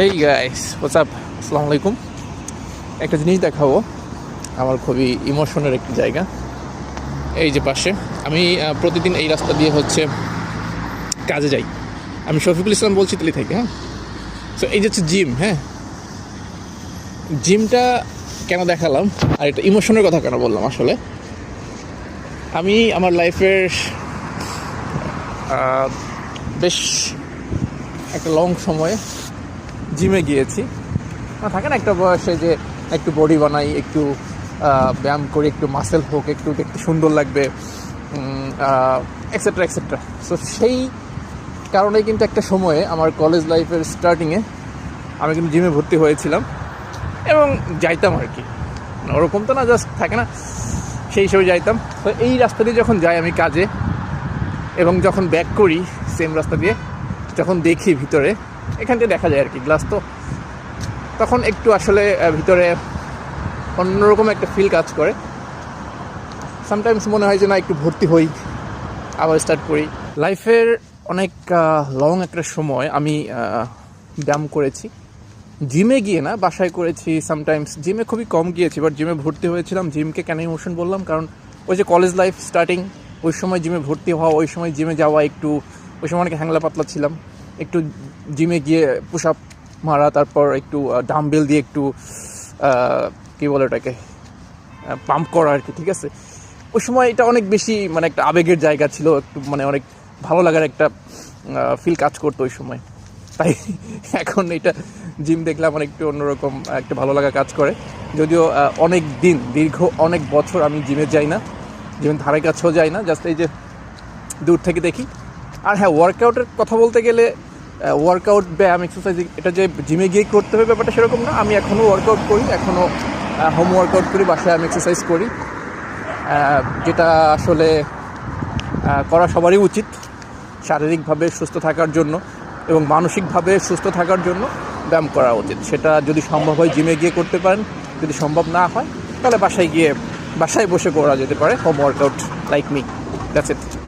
Hey guys WhatsApp আসসালামু আলাইকুম একটা জিনিস দেখাবো। আমার খুবই ইমোশনের একটি জায়গা। এই যে পাশে, আমি প্রতিদিন এই রাস্তা দিয়ে হচ্ছে কাজে যাই। আমি শফিকুল ইসলাম বলছি তালি থেকে হ্যাঁ? সো এই যে হচ্ছে জিম হ্যাঁ? জিমটা কেন দেখালাম? আর এটা ইমোশনের কথা কেন বললাম আসলে? আমি আমার লাইফের বেশ একটা লং সময়ে জিমে গিয়েছি। থাকে না একটা বয়সে যে একটু বডি বানাই, একটু ব্যায়াম করি, একটু মাসেল হোক, একটু দেখতে সুন্দর লাগবে এক্সেট্রা এক্সেট্রা সো সেই কারণে কিন্তু একটা সময়ে আমার কলেজ লাইফের স্টার্টিংয়ে আমি কিন্তু জিমে ভর্তি হয়েছিলাম এবং যাইতাম আর কি। ওরকম তো না জাস্ট থাকে না, সেই হিসেবে যাইতাম। তো এই রাস্তা দিয়ে যখন যাই আমি কাজে এবং যখন ব্যাক করি সেম রাস্তা দিয়ে যখন দেখি ভিতরে, এখান থেকে দেখা যায় আর কি গ্লাস তো, তখন একটু আসলে ভিতরে অন্যরকম একটা ফিল কাজ করে। সামটাইমস মনে হয় যে না, একটু ভর্তি হই, আবার স্টার্ট করি। লাইফের অনেক লং একটা সময় আমি ব্যায়াম করেছি। জিমে গিয়ে না, বাসায় করেছি সামটাইমস জিমে খুবই কম গিয়েছি বাট জিমে ভর্তি হয়েছিলাম। জিমকে কেন ইমোশন বললাম? কারণ ওই যে কলেজ লাইফ স্টার্টিং ওই সময় জিমে ভর্তি হওয়া, ওই সময় জিমে যাওয়া একটু, ওই সময় অনেক হ্যাংলা পাতলা ছিলাম। একটু জিমে গিয়ে পুশ আপ মারা, তারপর একটু ডাম্বেল দিয়ে একটু কী বলে ওটাকে পাম্প করা আর কি, ঠিক আছে? ওই সময় এটা অনেক বেশি মানে একটা আবেগের জায়গা ছিল, একটু মানে অনেক ভালো লাগার একটা ফিল কাজ করতো ওই সময়। তাই এখন এটা জিম দেখলে আমার একটু অন্যরকম, একটা ভালো লাগা কাজ করে। যদিও অনেক দিন, দীর্ঘ অনেক বছর আমি জিমে যাই না জিমের ধারে কাছেও যাই না জাস্ট এই যে দূর থেকে দেখি। আর হ্যাঁ ওয়ার্কআউটের কথা বলতে গেলে ওয়ার্কআউট ব্যায়াম এক্সারসাইজ এটা যে জিমে গিয়ে করতে হবে ব্যাপারটা সেরকম না। আমি এখনও ওয়ার্কআউট করি, এখনও হোম ওয়ার্কআউট করি, বাসায় আমি এক্সারসাইজ করি। যেটা আসলে করা সবারই উচিত শারীরিকভাবে সুস্থ থাকার জন্য এবং মানসিকভাবে সুস্থ থাকার জন্য ব্যায়াম করা উচিত। সেটা যদি সম্ভব হয় জিমে গিয়ে করতে পারেন, যদি সম্ভব না হয়, তাহলে বাসায় গিয়ে, বাসায় বসে করা যেতে পারে home workout like me that's it